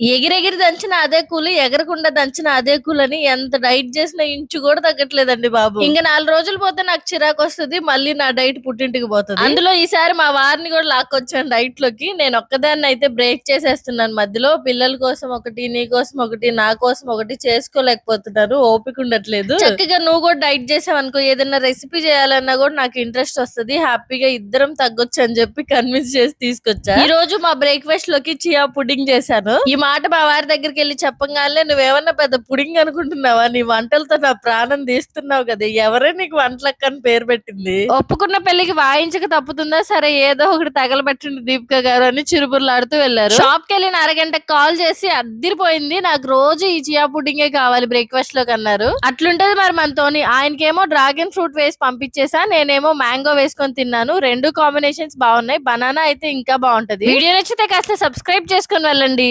ఎగిరెగిరి దంచిన అదే కూలి ఎగరకుండా దంచిన అదే కూలి అని ఎంత డైట్ చేసినా ఇంచు కూడా తగ్గట్లేదండి బాబు. ఇంకా నాలుగు రోజులు పోతే నాకు చిరాకు వస్తుంది మళ్ళీ నా డైట్ పుట్టింటికి పోతుంది. అందులో ఈసారి మా వారిని కూడా లాక్కొచ్చాను డైట్లోకి నేను ఒక్కదాన్ని అయితే బ్రేక్ చేసేస్తున్నాను మధ్యలో. పిల్లల కోసం ఒకటి నీ కోసం ఒకటి నా కోసం ఒకటి చేసుకోలేకపోతున్నాను. ఓపిక ఉండట్లేదు. చక్కగా నువ్వు కూడా డైట్ చేసావు అనుకో ఏదైనా రెసిపీ చేయాలన్నా కూడా నాకు ఇంట్రెస్ట్ వస్తది. హ్యాపీగా ఇద్దరం తగ్గొచ్చు అని చెప్పి కన్విన్స్ చేసి తీసుకొచ్చా. ఈ రోజు మా బ్రేక్ఫాస్ట్లోకి చియా పుడింగ్ చేశాను. ఈ మాట మా వారి దగ్గరికి వెళ్ళి చెప్పగానే నువ్వేమన్నా పెద్ద పుడింగ్ అనుకుంటున్నావా? నీ వంటలతో నా ప్రాణం తీస్తున్నావు కదా ఎవరే నీకు వంటలక్క అని పేరు పెట్టింది? ఒప్పుకున్న పెళ్ళికి వాయించక తప్పుతుందా? సరే ఏదో ఒకటి తగలబెట్టండి దీపిక గారు అని చిరుబుర్లాడుతూ వెళ్ళారు. షాప్కి వెళ్ళిన అరగంట కాల్ చేసి అద్దిరిపోయింది. నాకు రోజు ఈ చియా పుడింగే కావాలి బ్రేక్ఫాస్ట్లోకి అన్నారు. అట్లుంటది మరి మనతోని. ఆయనకేమో డ్రాగన్ ఫ్రూట్ వేసి పంపించేసా నేనేమో మ్యాంగో వేసుకొని తిన్నాను. రెండు కాంబినేషన్స్ బాగున్నాయి. బనానా అయితే ఇంకా బాగుంటది. వీడియో నచ్చితే కాస్త సబ్స్క్రైబ్ చేసుకొని వెళ్ళండి.